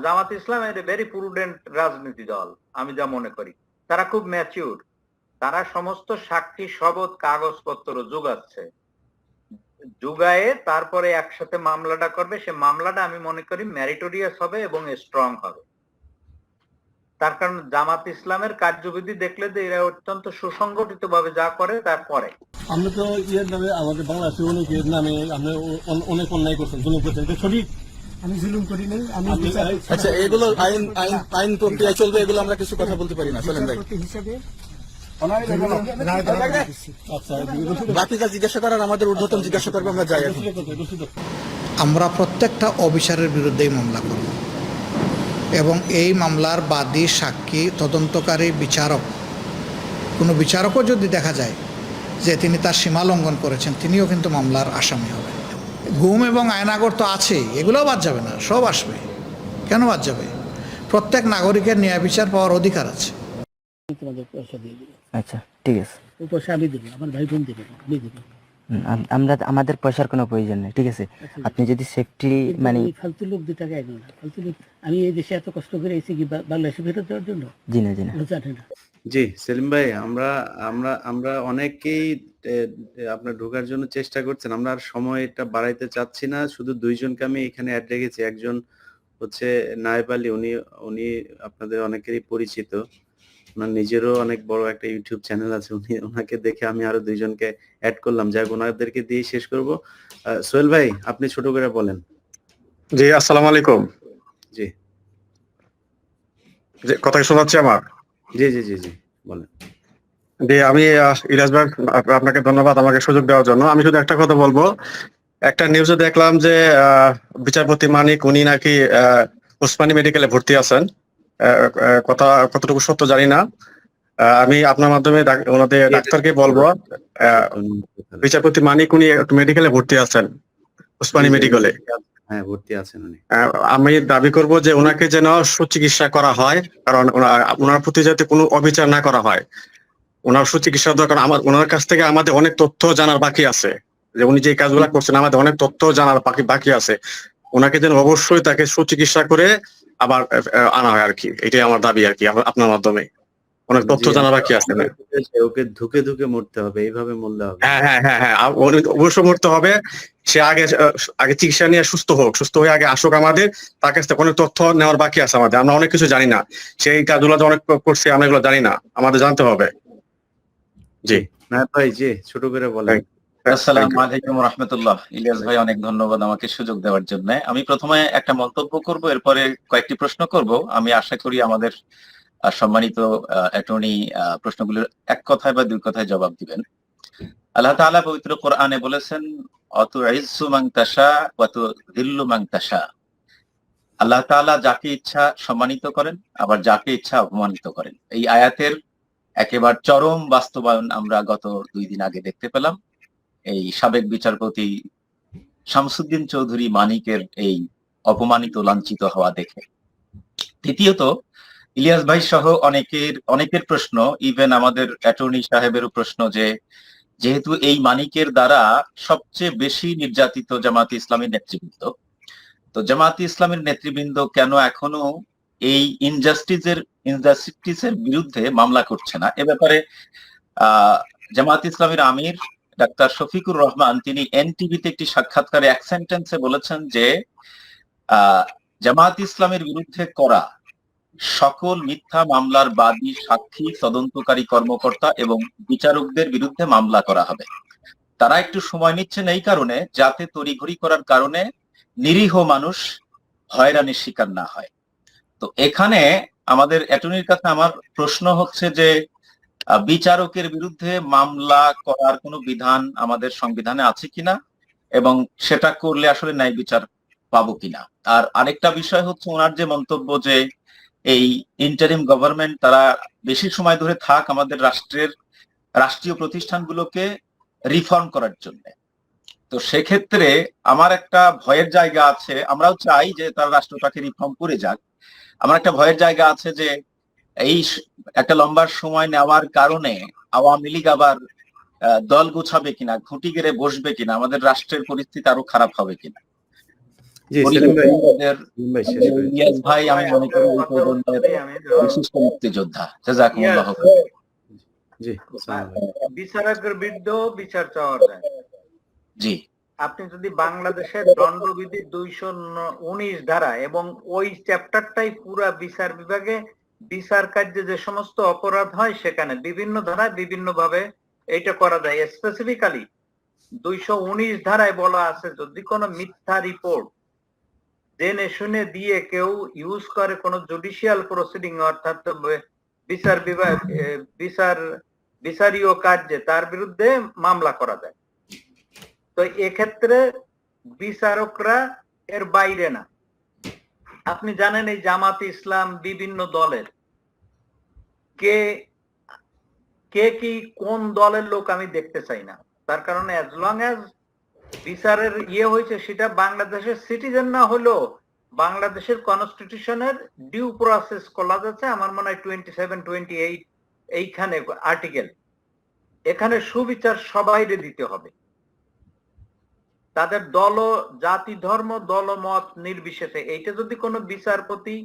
জামাত ইসলাম এর very prudent রাজনীতি দল, আমি যা মনে করি। তারা খুব ম্যাচিউর তারা সমস্ত সাক্ষী শপথ কাগজপত্র যোগাচ্ছে যোগায়ে তারপরে একসাথে মামলাটা করবে। সে মামলাটা আমি মনে করি ম্যারিটোরিয়াস হবে এবং স্ট্রং হবে। তার কারণ জামাত ইসলামের কার্যবিধি দেখলে যে এরা অত্যন্ত সুসংগঠিত ভাবে যা করে তা করে। আমরা তো ইয়ের নামে আমাদের বাংলাদেশে অনেকের নামে আপনি অ- অনেক অন্যায় করছেন এটা সঠিক? আমি জুলুম করি নাই আমি আচ্ছা এগুলো আইন আইন আইন প্রক্রিয়া চলবে এগুলো আমরা কিছু কথা বলতে পারি না চলেন ভাই। হিসাবে রায় প্রদান করছি। আচ্ছা বাকিটা জিজ্ঞাসা করার আমাদের ঊর্ধ্বতন জিজ্ঞাসা করবে আমরা যাই আমরা প্রত্যেকটা অফিসারের বিরুদ্ধেই মামলা করব। এবং এই মামলার বাদী সাক্ষী তদন্তকারী বিচারক কোনো বিচারকও যদি দেখা যায় যে তিনি তার সীমা লঙ্ঘন করেছেন তিনিও কিন্তু মামলার আসামি হবেন। ঘুম এবং আয়নাগর তো আছে এগুলোও বাদ যাবে না সব আসবে। কেন বাদ যাবে? প্রত্যেক নাগরিকের ন্যায় বিচার পাওয়ার অধিকার আছে। তোমাদের পয়সা দিয়ে দেবো আচ্ছা ঠিক আছে। ও পয়সা আমি দেবো আমার ভাই বোন দেবে আমি দেবো। আমরা আমাদের পয়সার কোনো প্রয়োজন নেই ঠিক আছে? আপনি যদি সেফটি মানে ফালতু লোক দু টাকা না ফালতু লোক আমি এই দেশে এত কষ্ট করে এসেছি কি বাংলাদেশে ফেরত দেওয়ার জন্য? জি না জি না। জানে না। জি সেলিম ভাই আমরা আমরা আমরা অনেকেই আপনার ঢোকার জন্য চেষ্টা করছেন। আমরা আর সময়টা বাড়াইতে চাচ্ছি না শুধু দুইজনকে আমি এখানে অ্যাড রেখেছি। একজন হচ্ছে নায়েব আলী উনি উনি আপনাদের অনেকেরই পরিচিত। ওনার নিজেরও অনেক বড় একটা ইউটিউব চ্যানেল আছে উনি ওনাকে দেখে আমি আরও দুইজনকে অ্যাড করলাম। যাই ওনাদেরকে দিয়ে শেষ করব। সোহেল ভাই আপনি ছোট করে বলেন। জি আসসালামু আলাইকুম। জি। কথা কি শোনা আমার? জি জি জি জি বলেন। জি আমি ইরাজ ভাই আপ- আপনাকে ধন্যবাদ আমাকে সুযোগ দেওয়ার জন্য। আমি শুধু একটা কথা বলব। একটা নিউজে দেখলাম যে আহ, বিচারপতি মানিক উনি নাকি উসমানী মেডিকেলে ভর্তি আছেন। কথা কতটুকু সত্য জানি না। আমি আপনার মাধ্যমে ওনাদের ডাক্তারকে বলব বিচারপতি মানিক উনি মেডিকেলে ভর্তি আছেন উসমানী মেডিকেলে হ্যাঁ ভর্তি আছেন উনি। আমি দাবি করব যে ওনাকে যেন সুচিকিৎসা করা হয় কারণ ওনার প্রতি যাতে কোনো অবিচার না করা হয়। ওনার সুচিকিৎসা দরকার আমার ওনার কাছ থেকে আমাদের অনেক তথ্য জানার বাকি আছে। যে উনি যে কাজগুলো করছেন আমাদের অনেক তথ্য জানার বাকি বাকি আছে। ওনাকে যেন অবশ্যই তাকে সুচিকিৎসা করে আবার আনা হয় আর কি এটাই আমার দাবি আর কি আপনার মাধ্যমে। অনেক তথ্য জানা বাকি আছে। ওকে- ওকে ধুকে ধুকে মরতে হবে এইভাবে মরলে হবে। হ্যাঁ হ্যাঁ হ্যাঁ হ্যাঁ অবশ্য মরতে হবে। সে আগে আগে চিকিৎসা নিয়ে সুস্থ হোক সুস্থ হয়ে আগে আসুক আমাদের। তার কাছ থেকে অনেক তথ্য নেওয়ার বাকি আছে আমাদের। আমরা অনেক কিছু জানি না। সেই কাজগুলো অনেক করছে আমরা এগুলো জানি না। আমাদের জানতে হবে। জি। না ভাই জি ছোট করে বলেন। আসসালামু আলাইকুম রহমতুল্লাহ। ইলিয়াস ভাই, অনেক ধন্যবাদ আমাকে সুযোগ দেওয়ার জন্য। আমি প্রথমে একটা মন্তব্য করব, এরপরে কয়েকটি প্রশ্ন করব। আমি আশা করি আমাদের সম্মানিত অ্যাটর্নি প্রশ্নগুলোর এক কথায় বা দুই কথায় জবাব দিবেন। আল্লাহ তাআলা পবিত্র কোরআনে বলেছেন অত ইজ্জু মাং তাশা অত দিল্লু মাং তাশা। আল্লাহ তাআলা যাকে ইচ্ছা সম্মানিত করেন, আবার যাকে ইচ্ছা অপমানিত করেন। এই আয়াতের একেবারে চরম বাস্তবায়ন আমরা গত দুই দিন আগে দেখতে পেলাম। এই সাবেক বিচারপতি শামসুদ্দিন চৌধুরী মানিকের এই অপমানিত, লাঞ্ছিত হওয়া দেখে। দ্বিতীয়ত, ইলিয়াস ভাই সহ অনেকের অনেকের প্রশ্ন ইভেন আমাদের অ্যাটর্নি সাহেবেরও প্রশ্ন যে, যেহেতু এই মানিকের দ্বারা সবচেয়ে বেশি নির্যাতিত জামাত ইসলামী নেতৃবৃন্দ, তো জামাত ইসলামের নেতৃবৃন্দ কেন এখনও এই ইনজাস্টিসের ইনজাস্টিসের বিরুদ্ধে মামলা করছে না? এ ব্যাপারে, আহ জামাত ইসলামের আমির ডাক্তার শফিকুর রহমান তিনি এনটিভিতে একটি সাক্ষাৎকারে এক সেন্টেন্সে বলেছেন যে জামাত ইসলামের বিরুদ্ধে করা সকল মিথ্যা মামলার বাদী সাক্ষী তদন্তকারী কর্মকর্তা এবং বিচারকদের বিরুদ্ধে মামলা করা হবে। তারা একটু সময় নিচ্ছেন এই কারণে যাতে তড়িঘড়ি করার কারণে নিরীহ মানুষ হয়রানির শিকার না হয়। তো এখানে আমাদের অ্যাটর্নির কাছে আমার প্রশ্ন হচ্ছে যে বিচারকের বিরুদ্ধে মামলা করার কোনো বিধান আমাদের সংবিধানে আছে কিনা? এবং সেটা করলে আসলে ন্যায় বিচার পাবো কিনা? আর আরেকটা বিষয় হচ্ছে ওনার যে মন্তব্য যে এই ইন্টারিম গভর্নমেন্ট তারা বেশি সময় ধরে থাক আমাদের রাষ্ট্রের রাষ্ট্রীয় প্রতিষ্ঠানগুলোকে রিফর্ম করার জন্য। তো সেক্ষেত্রে আমার একটা ভয়ের জায়গা আছে। আমরাও চাই যে তারা রাষ্ট্রটাকে রিফর্ম করে যাক। আমার একটা ভয়ের জায়গা আছে যে এই একটা লম্বা সময় নেওয়ার কারণে আওয়ামী লীগ আবার আহ, দল গুছাবে কিনা খুঁটি গেড়ে বসবে কিনা আমাদের রাষ্ট্রের পরিস্থিতি আরও খারাপ হবে কিনা। ভাই। আমি মনে করি বিশিষ্ট মুক্তিযোদ্ধা। জাজাকুমুল্লাহ। বিচারকের বিরুদ্ধ বিচার চাওয়া যায় জি। আপনি যদি বাংলাদেশের দণ্ডবিধি দুইশো উনিশ ধারা এবং ওই চ্যাপ্টারটাই পুরা বিচার বিভাগে বিচার কার্যে যে সমস্ত অপরাধ হয় সেখানে বিভিন্ন ধারায় বিভিন্ন ভাবে এটা করা যায়। স্পেসিফিক্যালি দুইশো উনিশ ধারায় বলা আছে, যদি কোনো মিথ্যা রিপোর্ট জেনে শুনে দিয়ে কেউ ইউজ করে কোনো জুডিশিয়াল প্রসিডিং অর্থাৎ বিচার বিভাগ বিচার, বিচারীয় কার্যে, তার বিরুদ্ধে মামলা করা যায়। তো এক্ষেত্রে বিচারকরা এর বাইরে না। আপনি জানেন এই জামাত ইসলাম বিভিন্ন দলের। কে কে কি কোন দলের লোক আমি দেখতে চাই না। তার কারণে অ্যাজ লং অ্যাজ বিচারের ইয়ে হয়েছে সেটা বাংলাদেশের সিটিজেন না হলেও বাংলাদেশের কনস্টিটিউশনের ডিউ প্রসেস কলা যাচ্ছে আমার মনে হয় টোয়েন্টি সেভেন টোয়েন্টি এইট এইখানে আর্টিকেল এখানে সুবিচার সবাইরে দিতে হবে। তাদের দল, জাতি, ধর্ম দলমত নির্বিশেষে। এইটা যদি কোনো বিচারপতি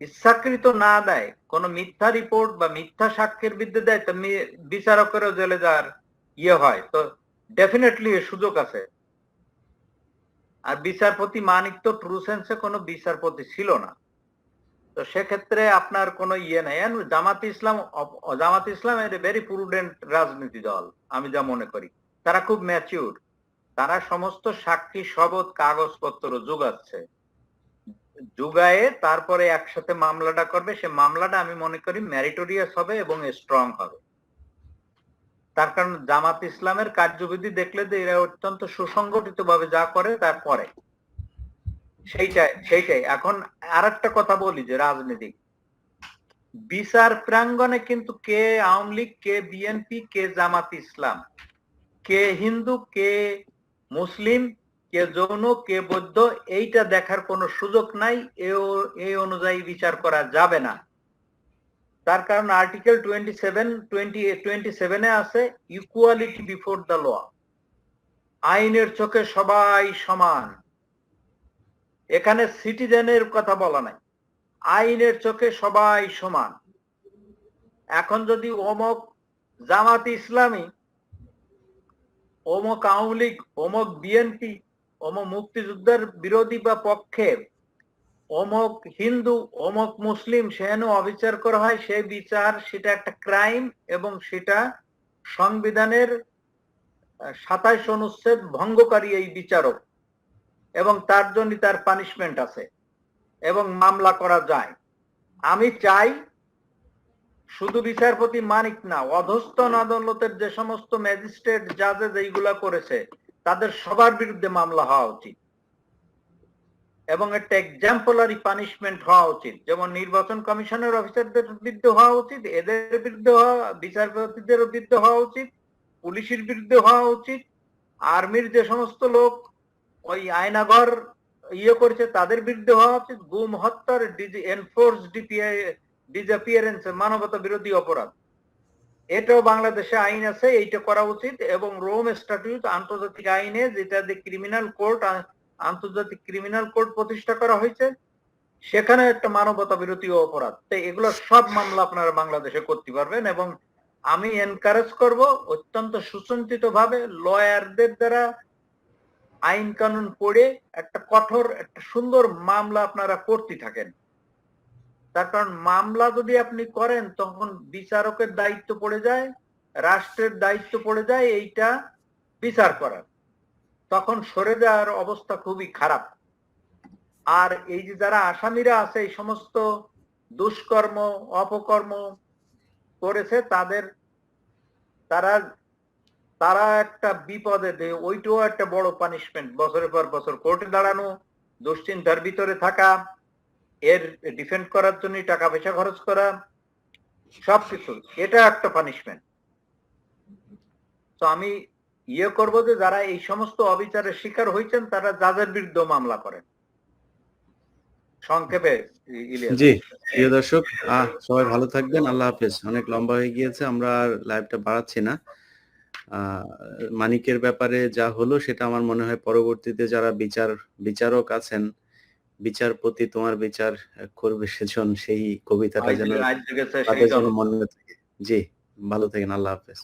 ইচ্ছাকৃত না দেয়, কোনো মিথ্যা রিপোর্ট বা মিথ্যা সাক্ষ্যের বিরুদ্ধে দেয়, তো বিচারকেরও জেলে যাওয়ার ইয়ে হয়। তো ডেফিনেটলি সুযোগ আছে। আর বিচারপতি মানিক তো ট্রু সেন্সে কোনো বিচারপতি ছিল না। তো সেক্ষেত্রে আপনার কোনো ইয়ে নাই। জামাত ইসলাম জামাত ইসলাম এর ভেরি প্রুডেন্ট রাজনীতি দল, আমি যা মনে করি। তারা খুব ম্যাচিউর তারা সমস্ত সাক্ষী শপথ কাগজপত্র যোগাচ্ছে যোগায়ে তারপরে একসাথে মামলাটা করবে, সে মামলাটা আমি মনে করি ম্যারিটোরিয়াস হবে এবং স্ট্রং হবে। তার কারণ জামাত ইসলামের কার্যবিধি দেখলে যে এরা অত্যন্ত সুসংগঠিত ভাবে যা করে তা করে। সেইটাই সেইটাই। এখন আর একটা কথা বলি যে রাজনীতি বিচার প্রাঙ্গনে কিন্তু কে আওয়ামী লীগ, কে বিএনপি, কে জামাত ইসলাম, কে হিন্দু, কে মুসলিম, কে যৌন, কে বৌদ্ধ, এইটা দেখার কোনো সুযোগ নাই এই অনুযায়ী বিচার করা যাবে না। তার কারণ article twenty seven twenty twenty সেভেনে আছে ইকুয়ালিটি বিফোর দ্য ল আইনের চোখে সবাই সমান। এখানে সিটিজেনের কথা বলা নাই। আইনের চোখে সবাই সমান। এখন যদি অমক জামাত ইসলামী অমক আওয়ামী লীগ অমক বিএনপি অমক মুক্তিযুদ্ধের বিরোধী বা পক্ষে অমক হিন্দু অমক মুসলিম সেখানে অবিচার করা হয় সেই বিচার, সেটা একটা ক্রাইম এবং সেটা সংবিধানের সাতাইশ অনুচ্ছেদ ভঙ্গকারী এই বিচারক এবং তার জন্য তার পানিশমেন্ট আছে এবং মামলা করা যায়। আমি চাই শুধু বিচারপতি মানিক না অধস্তন আদালতের যে সমস্ত ম্যাজিস্ট্রেট, জাজেস এইগুলা করেছে, তাদের সবার বিরুদ্ধে মামলা হওয়া উচিত। এবং একটা এক্সাম্পলারি পানিশমেন্ট হওয়া উচিত। যেমন নির্বাচন কমিশনের অফিসারদের বিরুদ্ধে হওয়া উচিত, এদের বিরুদ্ধে বিচারপতিদের বিরুদ্ধে হওয়া উচিত, পুলিশের বিরুদ্ধে হওয়া উচিত, আর্মির যে সমস্ত লোক, ওই আয়নাঘর ইয়ে করেছে, তাদের বিরুদ্ধে হওয়া উচিত। গুম, হত্যার এনফোর্স ডিপিআই ডিসঅ্যাপিয়ারেন্স মানবতা বিরোধী অপরাধ। এটাও বাংলাদেশে আইন আছে, এইটা করা উচিত এবং রোম স্ট্যাটিউট আন্তর্জাতিক আইনে যেটা যে ক্রিমিনাল কোর্ট আন্তর্জাতিক ক্রিমিনাল কোর্ট প্রতিষ্ঠা করা হয়েছে সেখানে একটা মানবতা বিরোধী অপরাধ। তো এগুলো সব মামলা আপনারা বাংলাদেশে করতে পারবেন এবং আমি এনকারেজ করব অত্যন্ত সুসঞ্চিত ভাবে লয়ারদের দ্বারা আইন কানুন পড়ে একটা কঠোর, একটা সুন্দর মামলা আপনারা করতে থাকেন। তার কারণ মামলা যদি আপনি করেন, তখন বিচারকের দায়িত্ব পড়ে যায়, রাষ্ট্রের দায়িত্ব পড়ে যায় এইটা বিচার করার। তখন সরে যাওয়ার অবস্থা খুবই খারাপ। আর এই যে যারা আসামিরা আছে, এই সমস্ত দুষ্কর্ম, অপকর্ম করেছে, তাদের, তারা তারা একটা বিপদে দেয় ওইটাও একটা বড় পানিশমেন্ট বছরের পর বছর কোর্টে দাঁড়ানো, দুশ্চিন্তার ভিতরে থাকা এর ডিফেন্ড করার জন্য টাকা পয়সা খরচ করা, সবকিছু। এটা একটা পানিশমেন্ট তো আমি ইয়ে করব যে, যারা এই সমস্ত অবিচারের শিকার হয়েছেন তারা যাদের বিরুদ্ধে মামলা করেন। সংক্ষেপে জি, প্রিয় দর্শক সবাই ভালো থাকবেন। আল্লাহ হাফেজ। অনেক লম্বা হয়ে গিয়েছে, আমরা আর লাইভটা বাড়াচ্ছি না। মানিকের ব্যাপারে যা হলো, সেটা আমার মনে হয় পরবর্তীতে যারা বিচার, বিচারক আছেন বিচারপতি তোমার বিচার করবে সেজন সেই কবিতাটা যেন। মনে থাকে জি ভালো থাকেন আল্লাহ হাফেজ